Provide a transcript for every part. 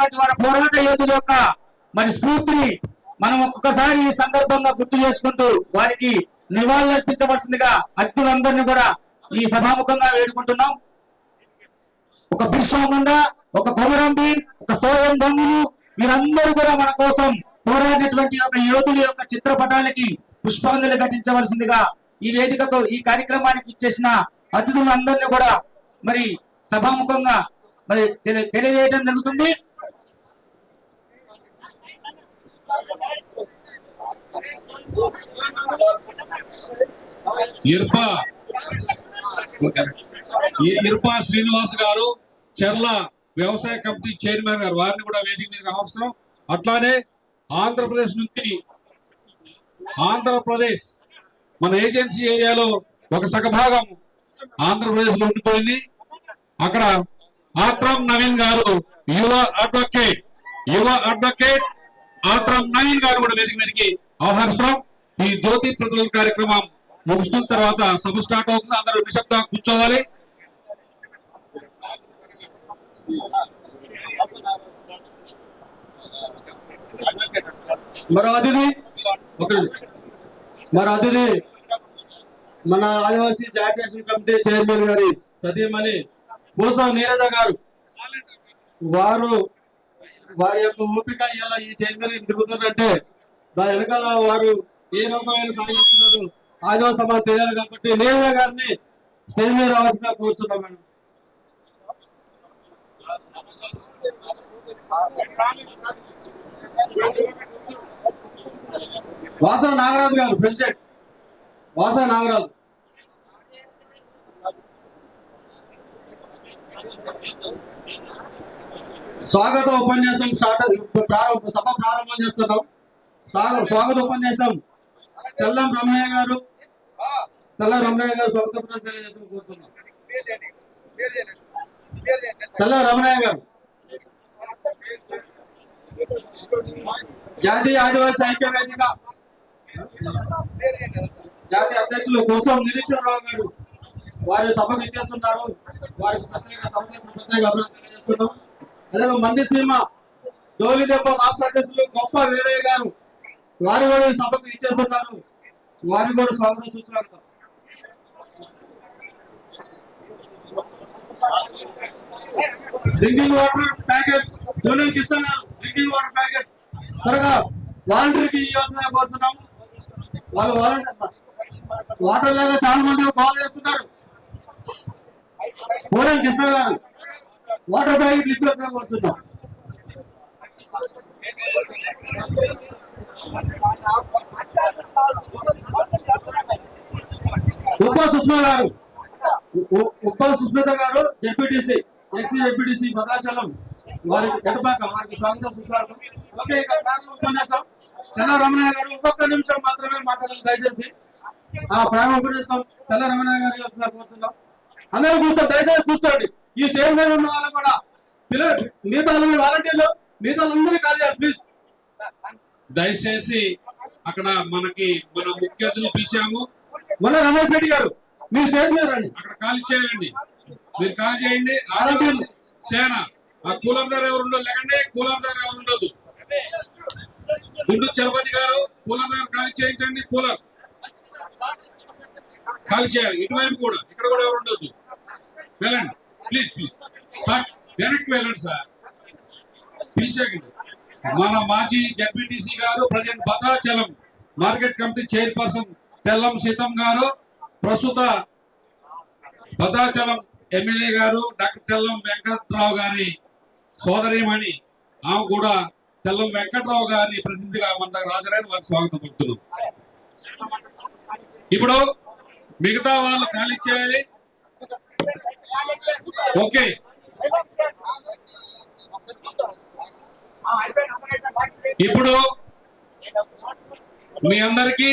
అమరులైనటువంటి మన పోరాట యోధుల యొక్క మరి స్ఫూర్తిని మనం ఒక్కొక్కసారి ఈ సందర్భంగా గుర్తు చేసుకుంటూ వారికి నివాళులు అర్పించవలసిందిగా అత్యులందరినీ కూడా ఈ సభాముఖంగా వేడుకుంటున్నాం. ఒక బిర్సా ఒక కొమరం ఒక సోయం గంగులు మీరందరూ కూడా మన కోసం పోరాడినటువంటి ఒక యోధుల యొక్క చిత్రపటాలకి పుష్పాంజలి ఘటించవలసిందిగా ఈ వేదికతో ఈ కార్యక్రమానికి ఇచ్చేసిన అతిథులందరినీ కూడా మరి సభాముఖంగా మరి తెలి- తెలియజేయడం జరుగుతుంది. ఇర్పా. ఈ ఇర్పా శ్రీనివాస్ గారు చెర్ల వ్యవసాయ కమిటీ చైర్మన్ గారు వారిని కూడా వేదిక మీద అవసరం అట్లానే ఆంధ్రప్రదేశ్ నుంచి ఆంధ్రప్రదేశ్ మన ఏజెన్సీ ఏరియాలో ఒక సగభాగం ఆంధ్రప్రదేశ్లో ఉండిపోయింది. అక్కడ ఆత్రం నవీన్ గారు యువ అడ్వకేట్ యువ అడ్వకేట్ ఆత్రం నవీన్ గారు కూడా వేదిక మీదకి ఆహ్వానిస్తున్నాం ఈ జ్యోతి ప్రజల కార్యక్రమం ముగిసిన తర్వాత సభ స్టార్ట్ అవుతుంది. అందరూ నిశ్శబ్దంగా కూర్చోవాలి. మరో అతిథి. మరో అతిథి. మన ఆదివాసీ జాతీయ యాక్షన్ కమిటీ చైర్మన్ గారి సతీమణి కోసం నీరజ గారు. వారు వారి యొక్క ఓపిక ఇలా ఈ చైర్మన్ తిరుగుతుందంటే దాని వెనకాల వారు ఏ రూపాయలు సాగిస్తున్నారు ఆదివాసీ సమాజం తెలియాలి కాబట్టి నేను గారిని స్టేజ్ మీద రావాల్సిందిగా కోరుతున్నాం మేడం. వాసవ నాగరాజు గారు ప్రెసిడెంట్. వాసవ నాగరాజు. స్వాగత ఉపన్యాసం స్టార్ట్ ప్రారంభ సభ ప్రారంభం చేస్తున్నాం. స్వాగత స్వాగత ఉపన్యాసం. తెల్లం రమణయ్య గారు. తెల్ల రమణయ్య గారు స్వాగత ఉపన్యాసం చేసిన కూర్చున్నాం తెల్ల రమణయ్య గారు. జాతీయ ఆదివాసీ ఐక్య వేదిక. జాతీయ అధ్యక్షులు కోసం నిరీక్షణరావు గారు వారి సభకు ఇచ్చేస్తున్నారు. వారికి ప్రత్యేక సభకు ప్రత్యేక అభివృద్ధి చేస్తున్నాం అదే మంది సీమ డోలి దెబ్బ రాష్ట్ర అధ్యక్షులు గొప్ప వీరయ్య గారు. వారు కూడా ఈ సభకు ఇచ్చేస్తున్నారు. వారిని కూడా స్వాగతం చూస్తున్నారు. Drinking water packets junior Krishna గారు డ్రింకింగ్ వాటర్ ప్యాకెట్స్. త్వరగా వాలంటీర్కి ఇవ్వాల్సిన కోరుతున్నాం. వాళ్ళు వాలంటీర్ వాటర్ లాగా చాలా మంది కాల్ చేస్తున్నారు. పూరం కృష్ణ గారు. వాటర్ బ్యాగ్ ఇవ్వాల్సిన కోరుతున్నాం ఉప్ప సుష్మా గారు ఉ- ఉప్ప సుస్మిత గారు జెడ్పీటీసీ ఎక్సీ జెడ్పీటీసీ భద్రాచలం వారి ఎడపాక వారికి స్వాగతం సుస్వాగతం. ఓకే ఇక ఉపన్యాసం. తెల్ల రమణయ్య గారు ఒక్కొక్క నిమిషం మాత్రమే మాట్లాడాలి దయచేసి. ఆ ప్రేమ ఉపన్యాసం తెల్ల రమణయ్య గారు వస్తున్నారు కూర్చున్నాం అందరూ కూర్చోండి దయచేసి కూర్చోండి. ఈ స్టేజ్ మీద ఉన్న వాళ్ళు మిగతా వాళ్ళని వాలంటీర్లు మిగతా వాళ్ళందరినీ కాల్ చేయాలి ప్లీజ్ దయచేసి అక్కడ మనకి మన ముఖ్య అతిథులు పిలిచాము. మొన్న రమేష్ రెడ్డి గారు మీ స్టేజ్ మీద రండి. అక్కడ ఖాళీ చేయండి మీరు ఖాళీ చేయండి. ఆదివాసీ సేన ఆ కూలం గారు ఎవరు ఉండదు లేకండి కూలం గారు ఎవరు ఉండదు. గుండు చలపతి గారు కూలం గారు ఖాళీ చేయించండి కూలర్ ఖాళీ చేయాలి. ఇటువైపు కూడా ఇక్కడ కూడా ఎవరు ఉండదు వెళ్ళండి. ప్లీజ్ ప్లీజ్ స్టార్ట్ వెనక్కి వెళ్ళండి సార్. పిలిచేయండి మన మాజీ జడ్పీటీసీ గారు present Bhadrachalam market committee chairperson Tellam Seetham గారు ప్రస్తుత భద్రాచలం ఎమ్మెల్యే గారు డాక్టర్ తెల్లం వెంకట్రావు గారి సోదరిమణి. ఆమె కూడా తెల్లం వెంకట్రావు గారిని ప్రతినిధిగా మన దగ్గర హాజరైన వారికి స్వాగతం పలుకుతున్నాం. ఇప్పుడు మిగతా వాళ్ళు ఖాళీ చేయాలి. ఓకే. ఇప్పుడు మీ అందరికీ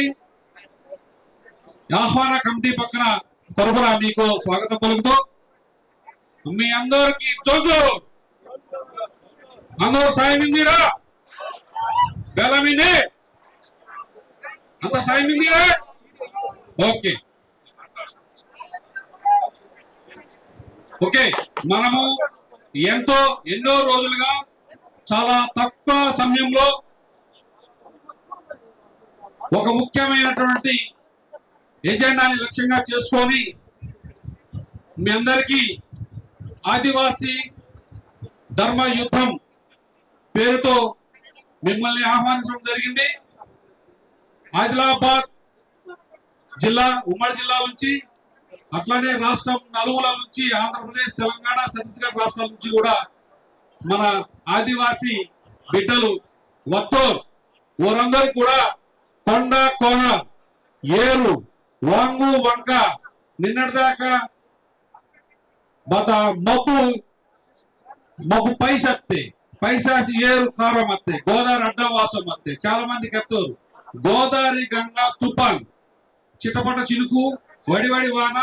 ఆహ్వాన కమిటీ పక్కన తరఫున మీకు స్వాగతం పలుకుతూ మీ అందరికి చోటు అందరూ సాయం ఇందిరా! బెలమినే! అంత సాయం ఇందిరా! ఓకే. ఓకే మనము ఎంతో ఎన్నో రోజులుగా చాలా తక్కువ సమయంలో ఒక ముఖ్యమైనటువంటి ఎజెండాని లక్ష్యంగా చేసుకొని మీ అందరికీ ఆదివాసీ ధర్మ యుద్ధం పేరుతో మిమ్మల్ని ఆహ్వానించడం జరిగింది. ఆదిలాబాద్ జిల్లా ఉమ్మడి జిల్లా నుంచి అట్లానే రాష్ట్రం నలుగుల నుంచి ఆంధ్రప్రదేశ్ తెలంగాణ ఛత్తీస్గఢ్ రాష్ట్రాల నుంచి కూడా మన ఆదివాసీ బిడ్డలు వత్తో వారందరూ కూడా కొండ కోన ఏరు వాంగు వంక నిన్నటిదాకా బత మబ్బు మబ్బు పైసత్తే పైసాసి ఏరు కారం అత్తే గోదావరి అడ్డవాసం అత్తే చాలా మందికి ఎత్తారు. గోదావరి గంగా తుఫాన్ చిటపట చిలుకు వడివడి వాన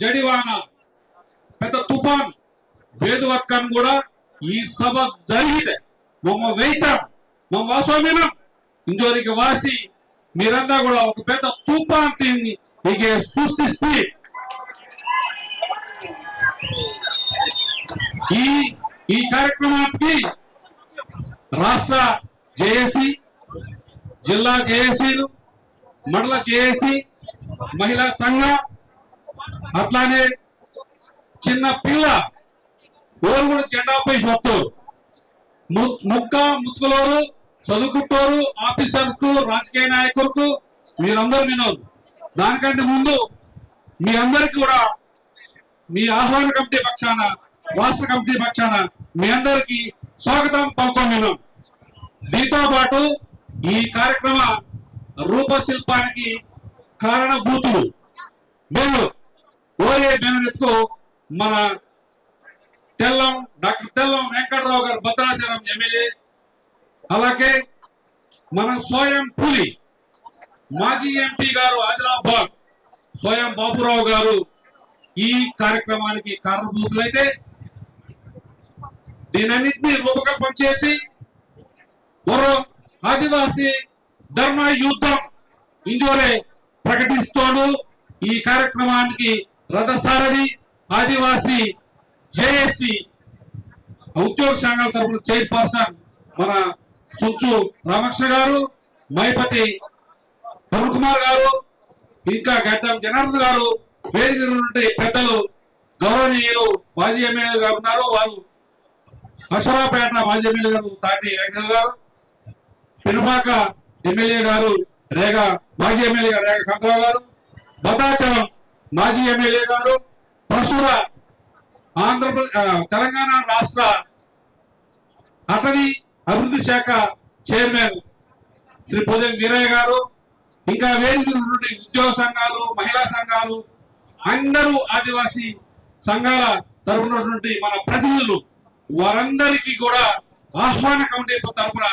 జడి వాన పెద్ద తుఫాన్ వేదువక్కను కూడా ఈ సభ జరిగితే. మమ్మ వెయితాం మమ్మ వాసోమినం ఇంజోరికి వాసి మీరంతా కూడా ఒక పెద్ద తుఫాన్ టీని మీకు సృష్టిస్తే. ఈ ఈ కార్యక్రమానికి రాష్ట్ర జేఏసీ జిల్లా జేఏసీలు మండల జేఏసీ మహిళా సంఘ అట్లానే చిన్న పిల్ల ఓరుగుడు కూడా జెండాపై వస్తారు ముక్క ముత్తుకలోరు చదువుకుంటోరు ఆఫీసర్స్కు రాజకీయ నాయకులకు మీరందరూ వినోదు దానికంటే ముందు మీ అందరికి కూడా మీ ఆహ్వాన కమిటీ పక్షాన రాష్ట్ర కమిటీ పక్షాన మీ అందరికి స్వాగతం పలుకొన్నాం దీంతో పాటు ఈ కార్యక్రమ రూపశిల్పానికి కారణభూతులు. మేము ఓఏ బెనరెత్కు మన తెల్లం డాక్టర్ తెల్లం వెంకటరావు గారు భద్రాచలం ఎమ్మెల్యే. అలాగే మన స్వయం పులి మాజీ ఎంపీ గారు ఆదిలాబాద్ స్వయం బాబురావు గారు ఈ కార్యక్రమానికి కారణభూతులైతే దీనన్నింటినీ రూపకల్పన చేసి మరో ఆదివాసీ ధర్మ యుద్ధం ఇంజోరే ప్రకటిస్తోడు. ఈ కార్యక్రమానికి రథసారథి ఆదివాసి జేఏసి ఉద్యోగ సంఘాల తరఫున చైర్పర్సన్ మన చుంచు రామకృష్ణ గారు మైపతి తరుణ్ కుమార్ గారు ఇంకా గడ్డం జనార్దన్ గారు వేదిక మీద పెద్దలు గౌరవనీయులు మాజీ ఎమ్మెల్యే గారు ఉన్నారు. వారు అశ్వరాపేట మాజీ ఎమ్మెల్యే గారు తాటి వెంకట గారు పెనుపాక ఎమ్మెల్యే గారు రేగ మాజీ ఎమ్మెల్యే గారు రేగ గారు భద్రాచలం మాజీ ఎమ్మెల్యే గారు పరశుర ఆంధ్రప్రదేశ్ తెలంగాణ రాష్ట్ర అటవీ అభివృద్ధి శాఖ చైర్మన్ శ్రీ పొదం వీరయ్య గారు ఇంకా వేదిక ఉద్యోగ సంఘాలు మహిళా సంఘాలు అందరూ ఆదివాసీ సంఘాల తరపునటువంటి మన ప్రతినిధులు వారందరికీ కూడా ఆహ్వాన కమిటీ తరపున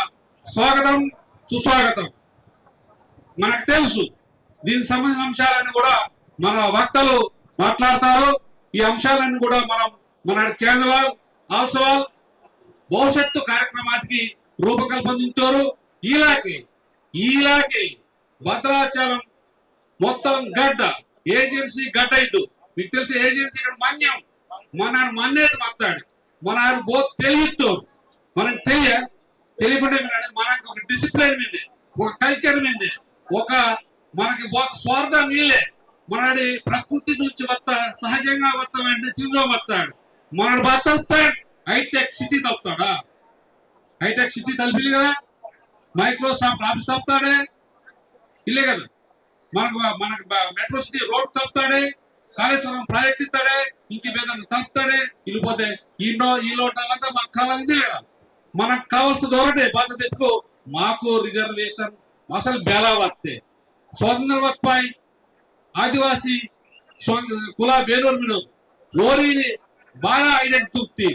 స్వాగతం సుస్వాగతం. మనకు తెలుసు. దీనికి సంబంధించిన అంశాలన్నీ కూడా మన వక్తలు మాట్లాడతారు. ఈ అంశాలన్నీ కూడా మనం మన కేంద్రవాల్ ఆల్సవాల్ భవిష్యత్తు కార్యక్రమానికి రూపకల్పొందించారు ఇలాగే ఇలాగే భద్రాచలం మొత్తం గడ్డ ఏజెన్సీ గడ్డ ఇద్దు మీకు తెలిసి ఏజెన్సీ ఇక్కడ మన్యం. మన మన్నేది మాట్లాడు మన బో తెలియదు. మనకు తెలియ తెలియకుండా మనకు ఒక డిసిప్లిన్ మీద ఒక కల్చర్ మీద. ఒక మనకి స్వార్థం నీళ్ళే మనడి ప్రకృతి నుంచి వత్త సహజంగా వస్తామంటే తిరిగి వస్తాడు మనడు బతాడు హైటెక్ సిటీ తప్పుతాడా? హైటెక్ సిటీ తలిపి కదా. మైక్రోసాఫ్ట్ ఆఫీస్ తప్పుతాడే? ఇల్లే కదా. మనకు మనకు మెట్రో సిటీ రోడ్ తప్పుతాడే? కాళేశ్వరం ప్రాజెక్ట్ ఇస్తాడే? ఇంక మీద తలుపుతాడే వెళ్ళిపోతే ఈ ఈ లోటాలంతా మాకు కావాలింది కదా. మనకు కావాల్సింది ఒకటే బాధ్యత ఎక్కువ మాకు రిజర్వేషన్ అసలు బేలా వస్తే స్వాతంత్ర వత్పాయ్ ఆదివాసి స్వ- కుల ಬೇರೆಯವ್ರ మీద లోరీని బాగా ఐడెంటిటీ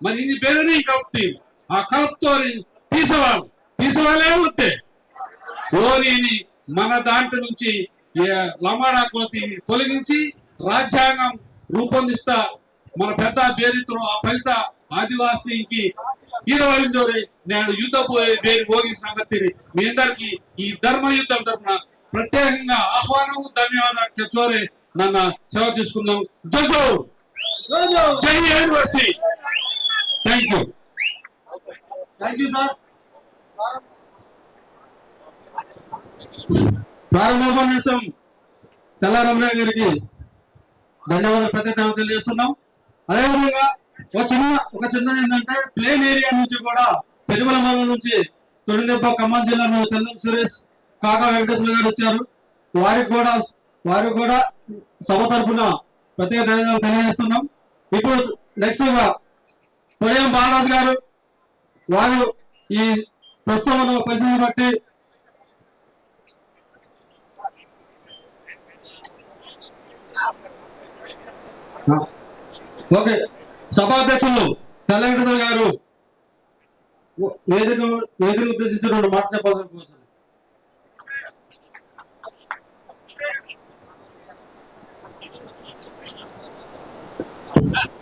మరి ఇన్ని ಬೇರೆನೇ కలుపుతాయి ఆ కలుపుతోని తీసేవాళ్ళు తీసేవాళ్ళే వస్తే లోరీని మన దాంట్లో నుంచి ఏ లమాడా కోతి తొలగించి రాజ్యాంగం రూపొందిస్తా మన పెద్ద పేరుతో ఆ ఫలిత ఆదివాసీకి ఈరోజు నేను యుద్ధ పేరు భోగి సంగతిని మీ అందరికి ఈ ధర్మ యుద్ధం తరపున ప్రత్యేకంగా ఆహ్వానం ధన్యవాదాలు చోరే నన్ను సెలవు తీసుకుందాం జై జై Adivasi thank you. Thank you sir. ప్రారంభోపన్యాసం Tellaramana గారికి ధన్యవాదాలు ప్రత్యేకంగా తెలియజేస్తున్నాం. అదేవిధంగా ఒక చిన్న ఒక చిన్న ఏంటంటే ప్లేన్ ఏరియా నుంచి కూడా పెరుమల మండలం నుంచి తొడిదెబ్బ ఖమ్మం జిల్లా నుంచి తెల్లం సురేష్ కాకా వెంకటేశ్వర గారు వచ్చారు. వారికి కూడా వారికి కూడా సభ తరఫున ప్రత్యేక ధన్యవాదాలు తెలియజేస్తున్నాం. ఇప్పుడు నెక్స్ట్గా పొడియం బాలరాజు గారు వారు ఈ ప్రస్తుతం ఉన్న పరిస్థితిని బట్టి ఓకే. సభాధ్యక్షులు తెల్ల గారు వేదిక వేదిక ఉద్దేశించి రెండు మాట చెప్పాల్సిన కోసం కోరుతున్నాను.